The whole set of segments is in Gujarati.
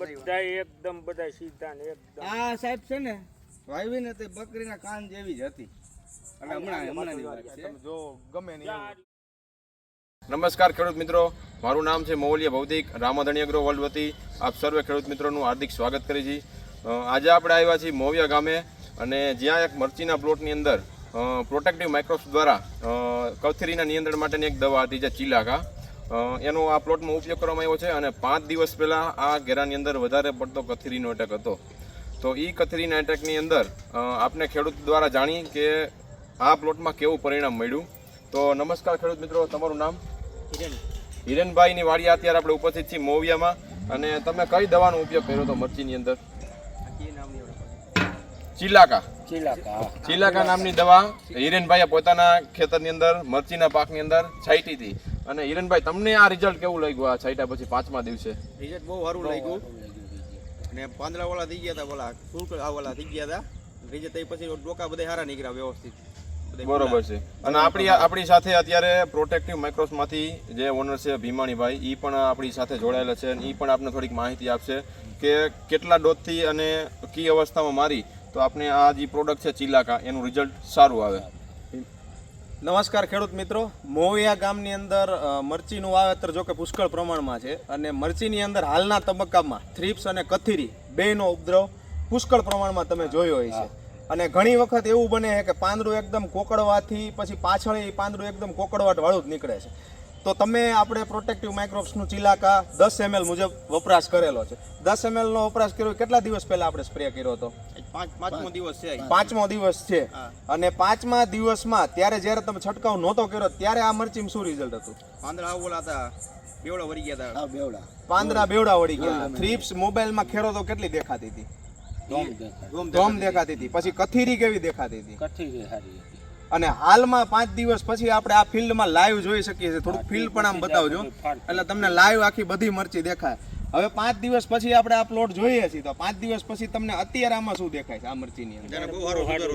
બધા એકદમ બધા સીધા ને એકદમ. આ સાહેબ છે ને વાવી ને તે બકરીના કાન જેવી જ હતી. અને હમણાં હમણાં જો ગમે નહીં નમસ્કાર ખેડૂત મિત્રો મારું નામ છે મૌલ્ય ભૌતિક રામાધણી અગ્રો વર્લ્ડ વતી. આપ સર્વે ખેડૂત મિત્રોનું હાર્દિક સ્વાગત કરી છે આજે આપણે આવ્યા છીએ મોવિયા ગામે અને જ્યાં એક મરચીના પ્લોટની અંદર પ્રોટેક્ટિવ માઇક્રોસ દ્વારા કવથેરીના કથરીના નિયંત્રણ માટેની એક દવા હતી જે ચીલાકા. એનો આ પ્લોટમાં ઉપયોગ કરવામાં આવ્યો છે અને પાંચ દિવસ પહેલાં આ ઘેરાની અંદર વધારે પડતો કથરીનો એટેક હતો. તો એ કથરીના એટેકની અંદર આપને ખેડૂત દ્વારા જાણી કે આ પ્લોટમાં કેવું પરિણામ મળ્યું. તો નમસ્કાર ખેડૂત મિત્રો તમારું નામ? હિરેનભાઈની વાડી અત્યારે આપણે ઉપસ્થિત છીએ મોવિયામાં. અને તમે કઈ દવાનો ઉપયોગ કર્યો હતો મરચીની અંદર? ચિલાકા. ચીલાકા. ચિલાકા નામની દવા હિરેનભાઈએ પોતાના ખેતરની અંદર મરચીના પાકની અંદર છાંટી હતી. અને હિરણભાઈ તમને આ રિઝલ્ટ કેવું લાગ્યું આ છાંટ્યા પછી પાંચમા દિવસે? રિઝલ્ટ બહુ સારું લાગ્યું. અને પાંદડા વાળા થઈ ગયા હતા બોલા ફૂલ વાળા થઈ ગયા હતા રિઝલ્ટ થઈ પછી ડોકા બધા સારા નીકળ્યા વ્યવસ્થિત. બરોબર છે. અને આપણી આપણી સાથે અત્યારે પ્રોટેક્ટિવ માઇક્રોસમાંથી જે ઓનર છે ભીમાણીભાઈ એ પણ આપણી સાથે જોડાયેલા છે અને એ પણ આપને થોડીક માહિતી આપશે કે કેટલા ડોઝથી અને કી અવસ્થામાં મારી તો આપણે આ જે પ્રોડક્ટ છે ચિલાકા એનું રિઝલ્ટ સારું આવે. નમસ્કાર ખેડૂત મિત્રો. મોવિયા ગામની અંદર મરચીનું વાવેતર જો કે પુષ્કળ પ્રમાણમાં છે અને મરચીની અંદર હાલના તબક્કામાં થ્રીપ્સ અને કથીરી બેનો ઉપદ્રવ પુષ્કળ પ્રમાણમાં તમે જોયો હોય છે. અને ઘણી વખત એવું બને છે કે પાંદડું એકદમ કોકડવાથી પછી પાછળ એ પાંદડું એકદમ કોકડવાટ વાળું જ નીકળે છે. તો તમે આપણે પ્રોટેક્ટિવ માઇક્રોબ્સનું ચિલાકા દસ એમએલ મુજબ વપરાશ કરેલો છે. દસ એમએલનો વપરાશ કર્યો કેટલા દિવસ પહેલાં આપણે સ્પ્રે કર્યો હતો? પાંચમો દિવસ છે પાંચમો દિવસ છે. અને પાંચમા દિવસમાં ત્યારે જ્યારે તમે છંટકાવ નહોતો કર્યો ત્યારે આ મરચીમાં શું રિઝલ્ટ હતું? પાંદડા ઓલા હતા બેવડા વળી ગયા હતા બેવડા. પાંદડા બેવડા વળી ગયા. થ્રીપ્સ મોબાઈલમાં ખેરો તો કેટલી દેખાતી હતી? ધોમ દેખાતી. હતી. પછી કથીરી કેવી દેખાતી હતી? કથીરી સારી અને હાલમાં પાંચ દિવસ પછી આપણે આ ફિલ્ડમાં લાઈવ જોઈ શકીએ છીએ. થોડુંક ફિલ્ડ પણ આમ બતાવજો. એટલે તમને લાઈવ આખી બધી મરચી દેખાય. હવે પાંચ દિવસ પછી આપણે આ પ્લોટ જોઈએ છીએ તો પાંચ દિવસ પછી તમને અત્યારે આમાં શું દેખાય છે? આ મરચીની અંદર.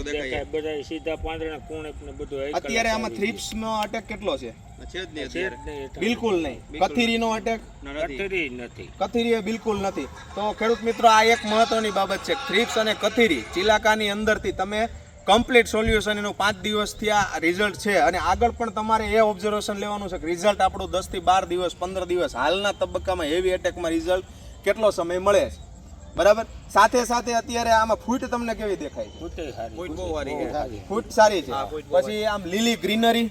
દેખાય બધા સીધા પાંદડા કુણે ને બધું અત્યારે આમાં થ્રીપ્સ નો અટેક કેટલો છે? છે જ નહીં એટલે. બિલકુલ નહીં. કથીરી નો અટેક કથીરી નથી. કથીરી એ બિલકુલ નથી. તો ખેડૂત મિત્રો આ એક મહત્વની બાબત છે. થ્રીપ્સ અને કથીરી ચિલાકાની અંદરથી તમે કમ્પ્લીટ સોલ્યુશન એનું પાંચ દિવસથી આ રિઝલ્ટ છે. અને આગળ પણ તમારે એ ઓબ્ઝર્વેશન લેવાનું છે કે રિઝલ્ટ આપણું દસથી બાર દિવસ પંદર દિવસ હાલના તબક્કામાં હેવી એટેકમાં રિઝલ્ટ કેટલો સમય મળે છે? બરાબર? સાથે સાથે અત્યારે આમાં ફૂટ તમને કેવી દેખાય ફૂટ બહુ સારી ફૂટ સારી છે. પછી આમ લીલી ગ્રીનરી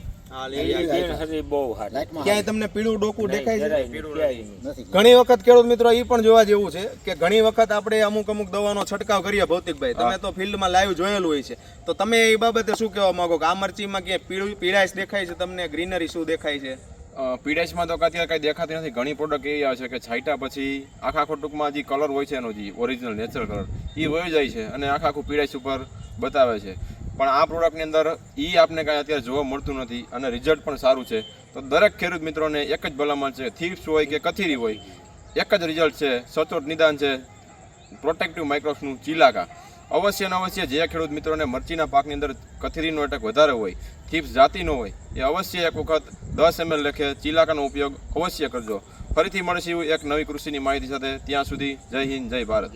ક્યાંય તમને પીળું ડોકું દેખાય છે. ઘણી વખત ખેડૂત મિત્રો એ પણ જોવા જેવું છે કે ઘણી વખત આપણે અમુક અમુક દવાનો છંટકાવ કરીએ ભૌતિકભાઈ. તમે તો ફિલ્ડમાં લાઈવ જોયેલું હોય છે. તો તમે એ બાબતે શું કહેવા માંગો કે આ મરચીમાં ક્યાંય પીળું પીળાશ દેખાય છે? તમને ગ્રીનરી શું દેખાય છે? પીડાઈસમાં તો અત્યારે કાંઈ દેખાતી નથી. ઘણી પ્રોડક્ટ એવી આવે છે કે છાંટા પછી આખા આખો ટૂંકમાં જે કલર હોય છે એનો જે ઓરિજિનલ નેચરલ કલર એ વયો જાય છે અને આખા આખું પીડાઈસ ઉપર બતાવે છે. પણ આ પ્રોડક્ટની અંદર એ આપને કાંઈ અત્યારે જોવા મળતું નથી અને રિઝલ્ટ પણ સારું છે. તો દરેક ખેડૂત મિત્રોને એક જ ભલામણ છે થીપ્સ હોય કે કથીરી હોય, એક જ રિઝલ્ટ છે, સચોટ નિદાન છે પ્રોટેક્ટિવ માઇક્રોસનું ચિલાકા. અવશ્ય ને અવશ્ય જે ખેડૂત મિત્રોને મરચીના પાકની અંદર કથીરીનો એટેક વધારે હોય થીપ્સ જાતિનો હોય, એ અવશ્ય એક વખત દસ એમએલ લેખે ચિલાકાનો ઉપયોગ અવશ્ય કરજો. ફરીથી મળીશું એક નવી કૃષિની માહિતી સાથે. ત્યાં સુધી જય હિન્દ, જય ભારત.